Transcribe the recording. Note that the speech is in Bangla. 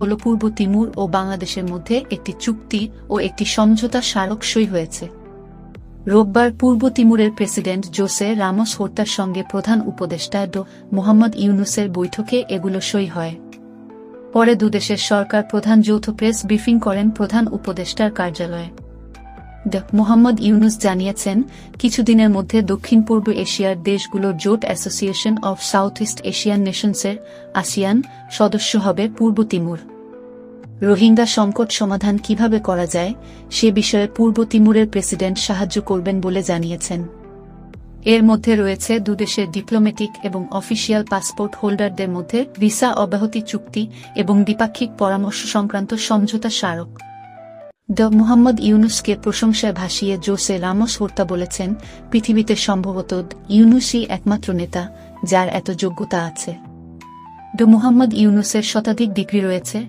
হল পূর্ব তিমুর ও বাংলাদেশের মধ্যে একটি চুক্তি ও একটি সমঝোতা স্মারক সই হয়েছে। রোববার পূর্ব তিমুরের প্রেসিডেন্ট জোসে রামস হোর্তার সঙ্গে প্রধান উপদেষ্টা ড মোহাম্মদ ইউনুসের বৈঠকে এগুলো সই হয়। পরে দুদেশের সরকার প্রধান যৌথ প্রেস ব্রিফিং করেন প্রধান উপদেষ্টার কার্যালয়ে। ড মোহাম্মদ ইউনুস জানিয়েছেন, কিছুদিনের মধ্যে দক্ষিণ পূর্ব এশিয়ার দেশগুলোর জোট association of south east Asian নেশনসের ASEAN সদস্য হবে পূর্ব তিমুর। রোহিঙ্গা সংকট সমাধান কীভাবে করা যায়, সে বিষয়ে পূর্ব তিমুরের প্রেসিডেন্ট সাহায্য করবেন বলে জানিয়েছেন। এর মধ্যে রয়েছে দুদেশের ডিপ্লোম্যাটিক এবং অফিসিয়াল পাসপোর্ট হোল্ডারদের মধ্যে ভিসা অব্যাহতি চুক্তি এবং দ্বিপাক্ষিক পরামর্শ সংক্রান্ত সমঝোতা স্মারক। ড মুহাম্মদ ইউনুসকে প্রশংসায় ভাসিয়ে জোসে রামস হত্যা বলেছেন পৃথিবীতে সম্ভবত ইউনুসই একমাত্র নেতা, যার এত যোগ্যতা আছে। ড মুহাম্মদ ইউনুসের শতাধিক ডিগ্রি রয়েছে।